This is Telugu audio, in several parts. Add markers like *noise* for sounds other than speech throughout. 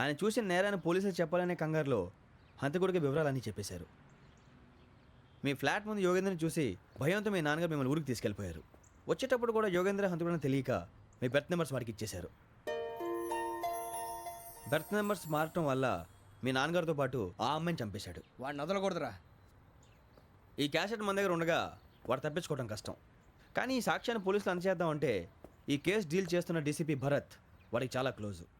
ఆయన చూసిన నేరాన్ని పోలీసులు చెప్పాలనే కంగారులో హంతకుడికి వివరాలన్నీ చెప్పేశారు. మీ ఫ్లాట్ ముందు యోగేంద్రని చూసి భయంతో మీ నాన్నగారు మిమ్మల్ని ఊరికి తీసుకెళ్ళిపోయారు. వచ్చేటప్పుడు కూడా యోగేంద్ర హంతకుడని తెలియక మీ బెర్త్ నెంబర్స్ వారికి ఇచ్చేశారు. బెర్త్ నెంబర్స్ మారటం వల్ల మీ నాన్నగారితో పాటు ఆ అమ్మాయిని చంపేశాడు. వాడిని వదలకూడదురా. ఈ క్యాసెట్ మన దగ్గర ఉండగా వాడు తప్పించుకోవడం కష్టం. కానీ ఈ సాక్ష్యాన్ని పోలీసులు అందచేద్దాం అంటే ఈ కేసు డీల్ చేస్తున్న డీసీపీ భరత్ వాడికి చాలా క్లోజు.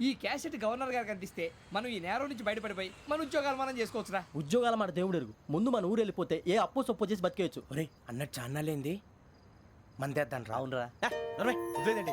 ఈ క్యాసెట్ గవర్నర్ గారికి అందిస్తే మనం ఈ నేరం నుంచి బయటపడిపోయి మన ఉద్యోగాలు మనం చేసుకోవచ్చురా. ఉద్యోగాల మాట దేవుడు ఎరుగు. ముందు మన ఊరు వెళ్ళిపోతే ఏ అప్పు సొప్పు చేసి బతికేయచ్చు. ఒరే అన్నట్టు చాన్నాలేంది? మందేద్దాం రా అవునరా వదిలేదండి.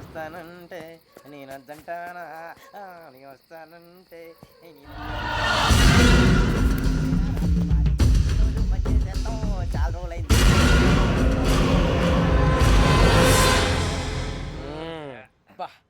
వస్తానంటే నేను వద్దంటానా ఆ, నీ వస్తానంటే చాలా రోజులైంది. బా,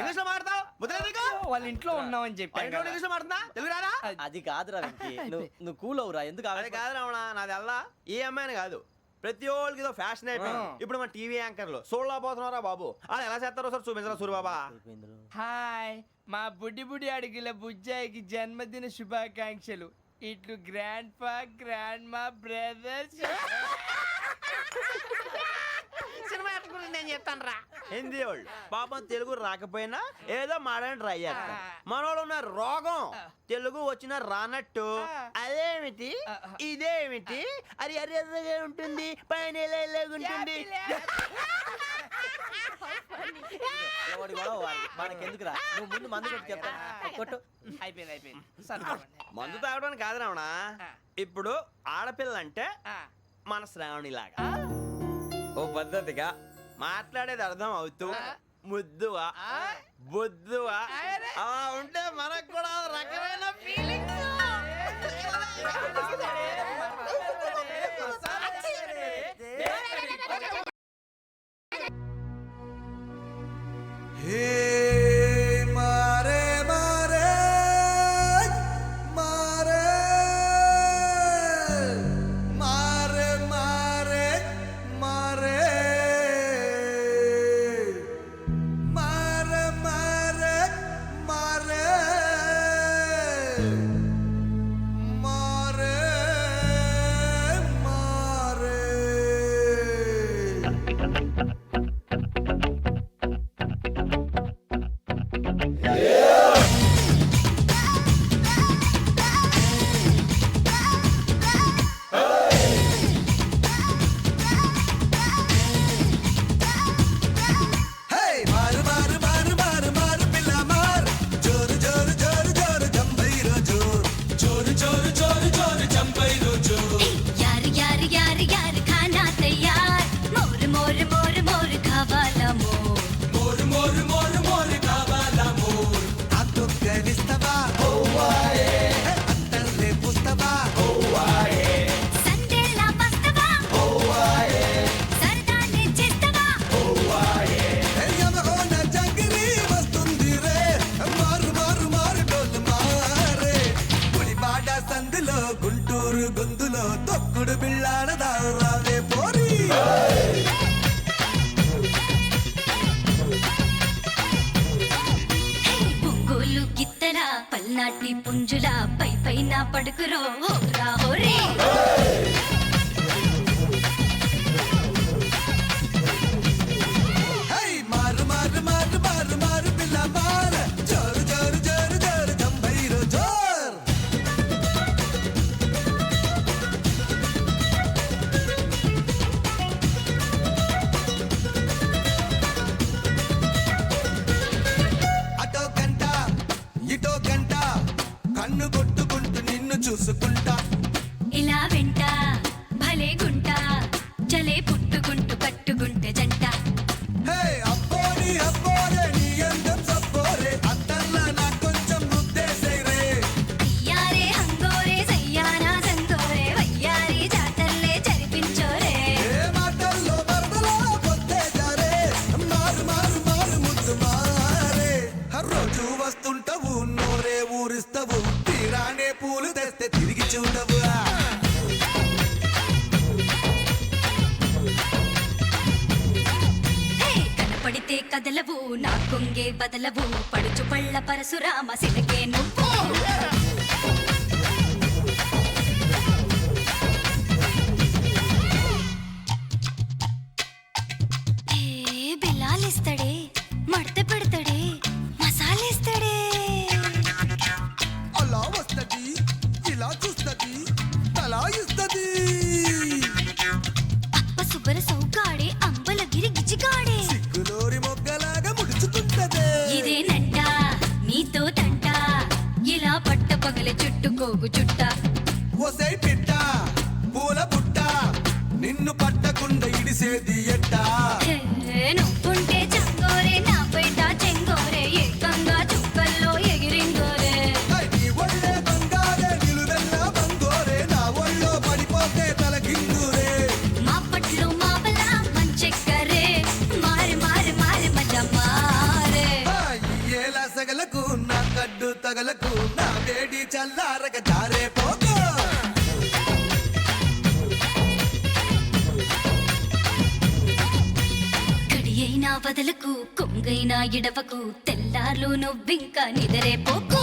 ఇంగ్లీష్లో మాడతావు వాళ్ళ ఇంట్లో ఉన్నామని ఇంట్లో ఇంగ్లీష్లో మాడుతున్నా తెలుగు అది. కాదురా వెంకీ. *laughs* నువ్వు నువ్వు కూల్ అవురా ఎందుకు అది కాదు రావణ నాది అల్లా. ఈ అమ్మాయిని కాదు. ప్రతి ఒక్కరికి ఇదో ఫ్యాషన్ అయిపోయింది. ఇప్పుడు మన టీవీ యాంకర్లు. సోళ్ళ పోతున్నారా బాబు. వాళ్ళు ఎలా చేస్తారో సార్ చూపించరా సూరిబాబా? అయిపోయిందిరా. హాయ్. మా బుడ్డి బుడి అడిగిల బుజ్జాయికి జన్మదిన శుభాకాంక్షలు. ఇట్లు గ్రాండ్ ఫా గ్రాండ్ మా బ్రదర్స్ సినిమా గురించి నేను చెప్తాను రా హిందీ వాళ్ళు. పాపం తెలుగు రాకపోయినా ఏదో మాడని ట్రై చేస్తారు. మనోళ్ళు ఉన్న రోగం తెలుగు వచ్చిన రానట్టు. అదేమిటి? ఇదేమిటి? అది అరిగా ఉంటుంది. పైన ఇలా ఇలాగ ఉంటుంది. ఎవడి గొడవ వాడిది. మనకెందుకురా? నువ్వు ముందు మందు కొట్టి చెప్తా. కొట్టు. అయిపోయింది అయిపోయింది. సరిపోండి. మందు తాగడానికి కాదు రావణ ఇప్పుడు ఆడపిల్ల అంటే మన శ్రావణి లాగా ఓ పద్ధతిగా మాట్లాడేది అర్థం అవుతూ ముద్దువా బొద్దువా? అలా ఉంటే మనకు కూడా రకమైన ఫీలింగ్స్ మారే చెడు బిళ్ళాన దారాలే పోరి పువ్వులు గిత్తల పల్నాటి పుంజుల పై పైన పడుకురో రాహోరే పరశురామ సిలకే నువ్వు ఆకలి చుట్టుకోకు చుట్ట. ఓసై పిట్ట పూల పుట్ట నిన్ను పట్టకుండా ఇడిసేది ఎట్టా? చల్లారగ వదలకు కొంగైనా ఇడవకు తెల్లార్లో నువ్వింకా నిదరే పోకు.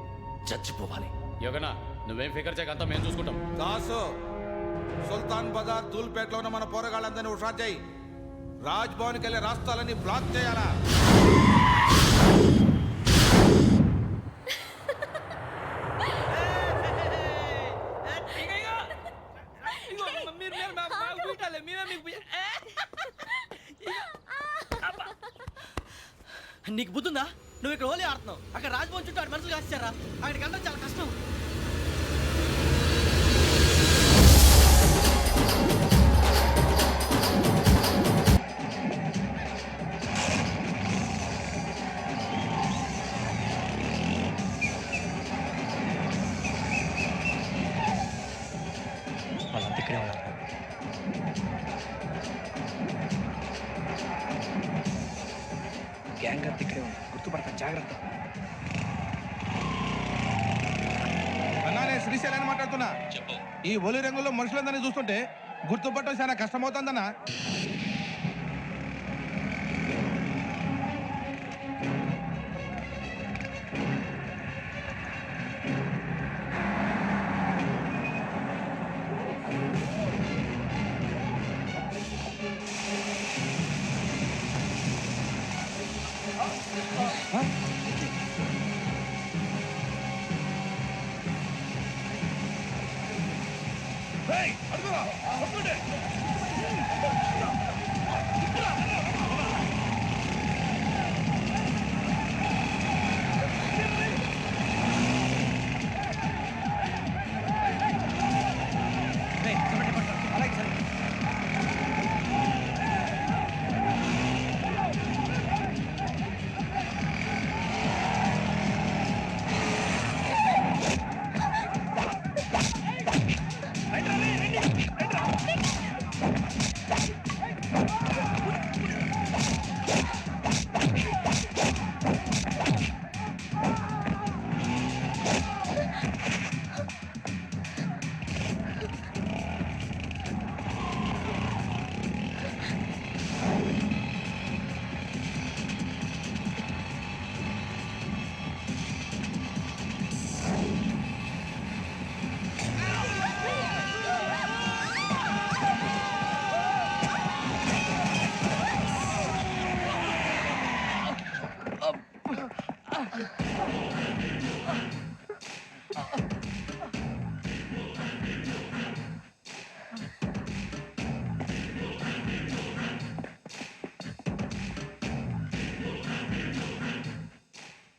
చచ్చిపోవాలి. యోగనా నువ్వేం ఫికర్ చేయకంతా మేము చూసుకుంటాం. దాసు సుల్తాన్ బజార్ తూల్పేటలో ఉన్న మన పోరగాళ్ళందరినీ హుషారు చేయి. రాజ్ భవన్కి వెళ్ళే రాష్ట్రాలన్నీ బ్లాక్ చేయాలా? *laughs* నీకు బుద్ధుందా? నువ్వు ఇక్కడ హోలీ ఆడుతున్నావు. అక్కడ రాజభవన్ చుట్టూ ఆడు మనుషులు కాస్తారా అక్కడికి అందరూ చాలా కష్టం. వాళ్ళంతా ఇక్కడే ఉన్నారు. జాగ్రత్త. అన్నా నేను శ్రీశైలాన్ని మాట్లాడుతున్నా. చెప్పు. ఈ ఒలి రంగులో మనుషులందరినీ చూస్తుంటే గుర్తుపట్టడం చాలా కష్టమవుతుందన్నా.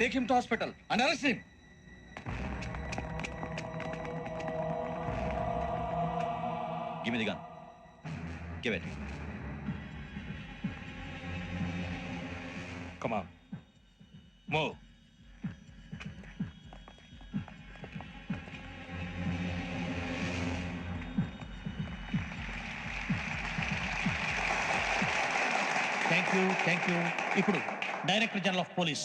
take him to hospital and arrest him Give me the gun. Give it. Come on. Move. Thank you thank you ఇప్పుడు director general of police